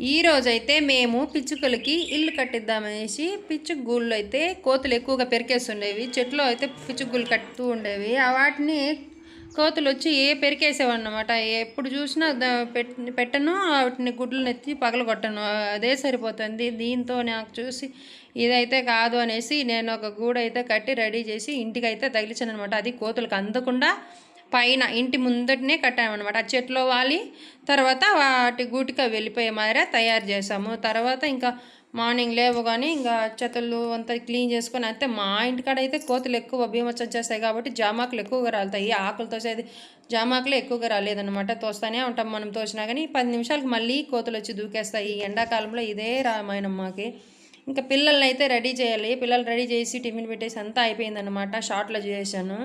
ఈ రోజైతే మేము పిచ్చుకలకి ఇల్లు కట్టిద్దామనేసి పిచ్చుక గూళ్ళు అయితే కోతులు ఎక్కువగా పెరికేస్తుండేవి. చెట్లు అయితే పిచ్చుక గూళ్ళు కట్టుతూ ఉండేవి. ఆ వాటిని కోతులు వచ్చి ఏ పెరికేసేవన్నమాట. ఎప్పుడు చూసినా పెట్- పెట్టను వాటిని గుడ్లు నెత్తి పగలగొట్టను. అదే సరిపోతుంది. దీంతో నాకు చూసి ఇదైతే కాదు అనేసి నేను ఒక గూడు అయితే కట్టి రెడీ చేసి ఇంటికి అయితే అనమాట అది కోతులకు అందకుండా పైన ఇంటి ముందటనే కట్టామన్నమాట. ఆ చెట్లో వాలి తర్వాత వాటి గూటికి వెళ్ళిపోయే మాదిరే తయారు చేసాము తర్వాత ఇంకా మార్నింగ్ లేవగానే ఇంకా చెత్తలు అంతా క్లీన్ చేసుకొని అంతే మా ఇంటికాడ అయితే కోతులు ఎక్కువ భీమచ్చం చేస్తాయి కాబట్టి జామాకులు ఎక్కువగా రాలుతాయి. ఆకులు తోసేది జామాకులు ఎక్కువగా రాలేదన్నమాట. తోస్తానే ఉంటాం మనం తోసినా కానీ పది నిమిషాలకు మళ్ళీ కోతులు వచ్చి దూకేస్తాయి. ఈ ఎండాకాలంలో ఇదే రామాయణం మాకి. ఇంకా పిల్లల్ని అయితే రెడీ చేయాలి. పిల్లలు రెడీ చేసి టిఫిన్ పెట్టేసి అంతా అయిపోయిందన్నమాట. షార్ట్లో చేశాను.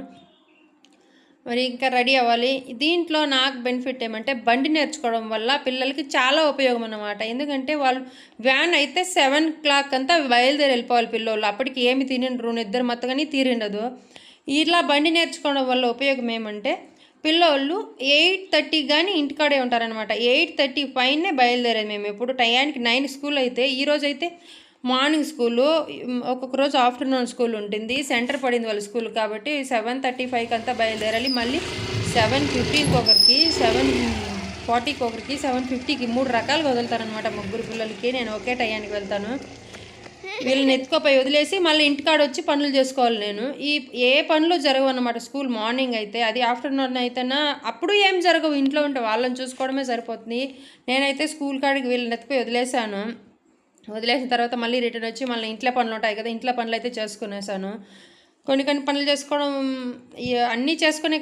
మరి ఇంకా రెడీ అవ్వాలి. దీంట్లో నాకు బెనిఫిట్ ఏమంటే బండి నేర్చుకోవడం వల్ల పిల్లలకి చాలా ఉపయోగం అన్నమాట. ఎందుకంటే వాళ్ళు వ్యాన్ అయితే సెవెన్ క్లాక్ అంతా బయలుదేరి వెళ్ళిపోవాలి పిల్లలు అప్పటికి ఏమి తినిండ్రు నిద్ర మొత్తగాని తీరిండదు. ఇట్లా బండి నేర్చుకోవడం వల్ల ఉపయోగం ఏమంటే పిల్లోళ్ళు ఎయిట్ థర్టీ కానీ ఇంటికాడే ఉంటారనమాట ఎయిట్ థర్టీ పైనే బయలుదేరేది మేము ఎప్పుడు. టయానికి నైన్ స్కూల్ అయితే ఈరోజు అయితే మార్నింగ్ స్కూలు ఒక్కొక్క రోజు ఆఫ్టర్నూన్ స్కూల్ ఉంటుంది. సెంటర్ పడింది వాళ్ళ స్కూల్ కాబట్టి సెవెన్ థర్టీ ఫైవ్కి అంతా బయలుదేరాలి. మళ్ళీ సెవెన్ ఫిఫ్టీన్కి ఒకరికి సెవెన్ ఫార్టీకి ఒకరికి సెవెన్ ఫిఫ్టీకి మూడు రకాలుగా వదులుతారనమాట ముగ్గురు పిల్లలకి. నేను ఒకే టయానికి వెళ్తాను. వీళ్ళని ఎత్తుకోపోయి వదిలేసి మళ్ళీ ఇంటికాడ వచ్చి పనులు చేసుకోవాలి నేను. ఈ ఏ పనులు జరగవు అనమాట స్కూల్ మార్నింగ్ అయితే. అది ఆఫ్టర్నూన్ అయితేనా అప్పుడు ఏం జరగవు. ఇంట్లో ఉంటే వాళ్ళని చూసుకోవడమే సరిపోతుంది. నేనైతే స్కూల్ కాడికి వీళ్ళని ఎత్తుకుపోయి వదిలేసాను వదిలేసిన తర్వాత మళ్ళీ రిటర్న్ వచ్చి మళ్ళీ ఇంట్లో పనులు ఉంటాయి కదా ఇంట్లో పనులు అయితే చేసుకునేసాను. కొన్ని కొన్ని పనులు చేసుకోవడం అన్నీ చేసుకుని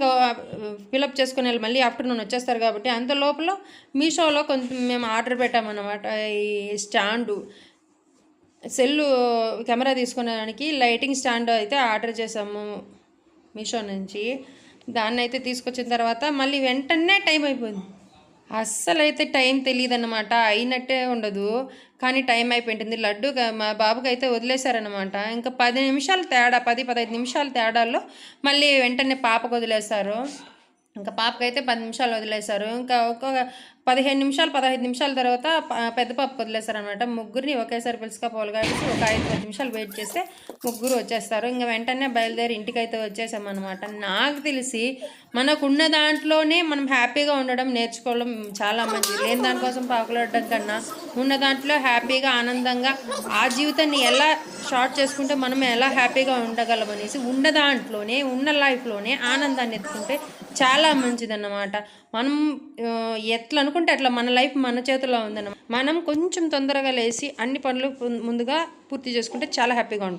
ఫిలప్ చేసుకుని మళ్ళీ ఆఫ్టర్నూన్ వచ్చేస్తారు కాబట్టి అంత లోపల మీషోలో కొంచెం మేము ఆర్డర్ పెట్టామన్నమాట. ఈ స్టాండు సెల్లు కెమెరా తీసుకునేదానికి లైటింగ్ స్టాండ్ అయితే ఆర్డర్ చేసాము మీషో నుంచి. దాన్ని అయితే తీసుకొచ్చిన తర్వాత మళ్ళీ వెంటనే టైం అయిపోయింది. అస్సలు అయితే టైం తెలియదు అనమాట అయినట్టే ఉండదు. కానీ టైం అయిపోయింటుంది. లడ్డు మా బాబుకి అయితే వదిలేశారనమాట ఇంకా పది నిమిషాలు తేడా పది పదహైదు నిమిషాలు తేడాల్లో మళ్ళీ వెంటనే పాపకు వదిలేశారు. ఇంకా పాపకైతే పది నిమిషాలు వదిలేశారు. ఇంకా ఒక్కొక్క పదిహేను నిమిషాలు పదహైదు నిమిషాల తర్వాత ప- పెద్ద ముగ్గురిని ఒకేసారి పిలుచుకపోవాలి కాబట్టి ఒక ఐదు పది నిమిషాలు వెయిట్ చేస్తే ముగ్గురు వచ్చేస్తారు. ఇంకా వెంటనే బయలుదేరి ఇంటికైతే వచ్చేసామన్నమాట. నాకు తెలిసి మనకున్న దాంట్లోనే మనం హ్యాపీగా ఉండడం నేర్చుకోవడం చాలా మంచిది. లేని దానికోసం పాకులాడడం కన్నా ఉన్న దాంట్లో హ్యాపీగా ఆనందంగా ఆ జీవితాన్ని ఎలా షార్ట్ చేసుకుంటే మనం ఎలా హ్యాపీగా ఉండగలం అనేసి ఉన్న దాంట్లోనే ఉన్న లైఫ్లోనే ఆనందాన్ని ఎత్తుకుంటే చాలా మంచిదన్నమాట. మనం ఆ, ఎట్లా అనుకుంటే అట్లా మన లైఫ్ మన చేతిలో ఉందన్నమాట. మనం కొంచెం తొందరగా లేచి అన్ని పనులు ముందుగా పూర్తి చేసుకుంటే చాలా హ్యాపీగా ఉంటుంది.